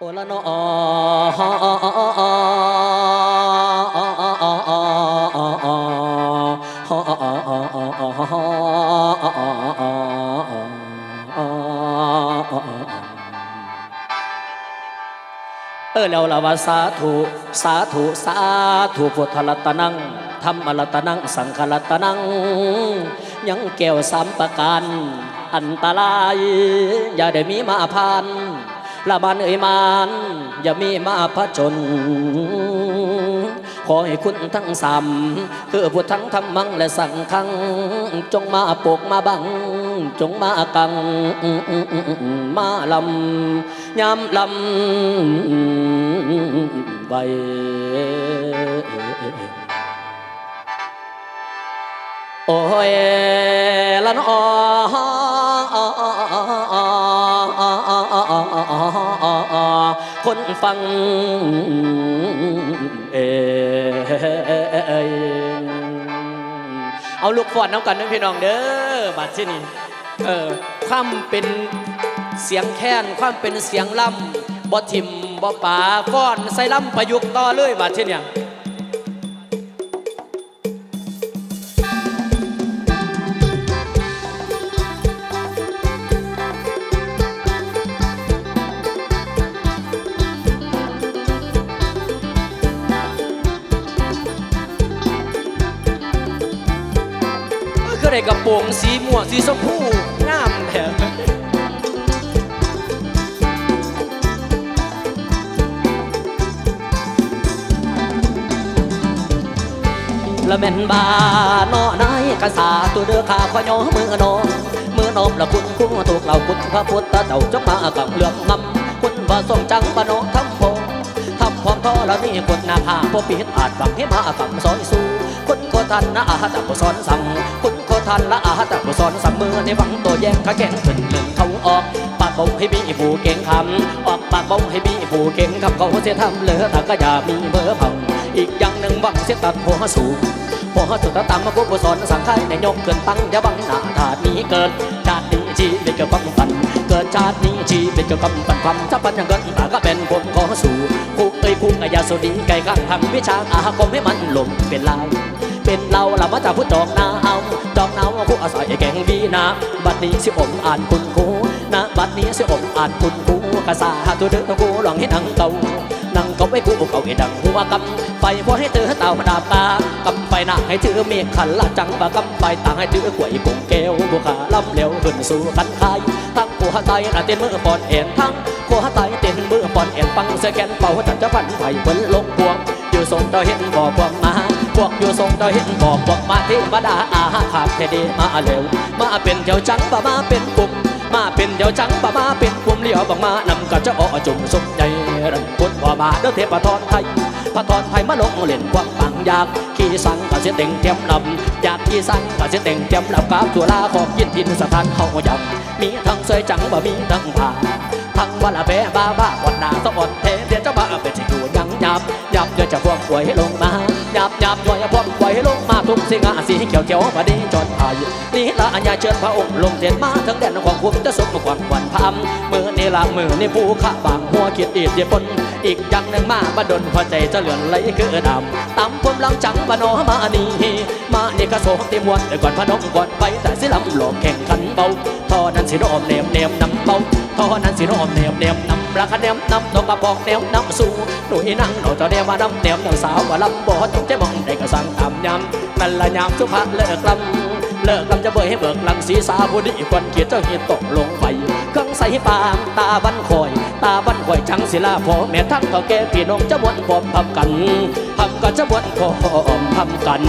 โอละนอเออแล้วละว่าสาธุสาธุสาธุพุทธรัตนังธรรมรัตนังสังฆรัตนัง ยังแก้วสามประการ อันตราย อย่าได้มีมาพาน ละมันเอ่ยมานอย่ามีมาพระจน ขอให้คุณทั้งสามคือพุทธังธรรมังและสังฆัง จงมาปกมาบัง จงมากัง มาลำยำลำไว้โอ้ยละนอ คนฟังเอยเอาลูกฟอนน้ำกันนะพี่น้องเด้อบัดที่นี่เออความเป็นเสียงแค้นความเป็นเสียงล่ำบ่ทิมบ่ป่าฟ้อนใส่ล่ำประยุกต์ต่อเลยบัดที่เนี่ย ได้กระโปรงสีม่วงสีชมพูงามแท้ละแม่นบาเนาะนายกษาตัวเด้อข้าขอยอมือโนมมือโนมละคุณคู่ถูกเราคุณพระพุทธเจ้าจงมากับเหลืองงำคุณพระทรงจังปะโนทำโพทำความทอและนี่คุณนาภาพปิดอาจบังให้มากับซอยสู้คุณโคทันนะอาหัตบุสอนสั่งคุณโค ทันละอาหัตบุสอนสั่งมือในวังตัวแย่งขาแข่งขึ้นหนึ่งเขาออก ปากบงให้มีผู้เก่งคำออกปากบงให้มีผู้เก่งคำเขาเสียทำเหลือแต่ก็อย่ามีเบอร์พังอีกอย่างหนึ่งวังเสียตัดหัวสูงพอจุดตามมากุบสอนสังขายในยกเกินตั้งอย่าบังหน้าถาดนี้เกิดชาตินี้ชีวิตเกี่ยวกับฝัน เกิดชาตินี้ชีวิตเกี่ยวกับฝันความจะปันอย่างเกินตาก็เป็นผมขอสู่คุกเอ้ยคุกกายาสุดีไก่ข้างทำวิชาอาคมให้มันลมเป็นลาว เป็นเราละมาจากผู้จอกนาเอาจอกนาวคู่อาศัยแก่งวีนาบัดนี้สิอมอ่านคุณครูนะบัดนี้สิอมอ่านคุณครูกษาตัวเดือดกูหลองให้นังเก่านั่งเขาไว้กูเขาไอ้ดังหัวกำไฟพอให้เธอเต่ามาดาบตากำไฟหนักให้เธอเมียขันละจังบากำไฟต่างให้เธอกวยกงแก้วบัวขาลำเหลวขึ้นสู่กันคายทั้งหัวไตน่ะเต้นมือปอนเอ็นทั้งหัวไตเต้นมือปอนเอ็นฟังเสียแกนเป่าจันจะพันไฟเปิ้นลงพวงอยู่ทรงเจ้าเห็นบ่อกพวกมา พวกอยู่ทรงเจ้าเห็นบอกพวกมาเทวดาอาขาดเทดีมาเร็ว มาเป็นเจ้าจังปะมาเป็นกลุ่มมาเป็นเดียวจังปะมาเป็นกลุ่มเลี้ยวบังมานำกับเจ้าอ้อจุ่มสุมใหญ่รังพุทธว่ามาเด้อเทพทอนไทยพระทอนไทยมาลงเล่นความปังอยากขี่สังก็เสียเต็งเทียมลำอยากขี่สังก็เสียเต็งเทียมลำกับตัวลาของยินทินสถานเฮาอยำมีทั้งสยจังบ่มีทั้งผ่าทั้งวันละแพ้บ้าบ้าวันหนาต้องอ่อนเทเดียเจ้าบ้าเป็นสิอยู่ยังยับยับเดือจะพวกป่วยให้ลงมา ยับยับลอยพวกป่วยให้ลงมาทุกสิ่งอาสีเขียวเขียวพอดีจนพายนี่ละอัญญาเชิญพระองค์ลงเทียนมาทั้งแดนของคุณจะสมกวนวันพามมือนี่ละมือนี่ผู้ข้าบางหัวคิดอีดเดียปน อีกอย่างหนึ่งมาบดลพอใจจะเหลือนไหลคือดำตำผมลังจังปนอมานี่มานี่กระโสงตีมวนแต่ก่อนพนมก่อนไปแต่สิลำหลอกแข่งขันเบาทอนั้นสิโนมเนมเนมนำเบาทอนั้นสิโนมเนมเนมนำราคาเนมนำตกกระบอกเนมนำสู่หนุ่ยนั่งหนูจะเนมมานำเนมนำสาวว่าลำบ่ต้องใจมองได้กระสังตามยำนั่นละยามสุภาพเลิกลำเลิกลำจะเบยให้เบิกลังสีสาผู้ดีควันเกียรเจ้าเหินตกลงไปเครื่องใส่ปามตาบันคอย ตาบ้านข่อยจังศิลาพ่อแม่ทั้งก็แก่พี่น้องจะบวนพร้อมทำกันทำกันจะบวนพร้อมทำกัน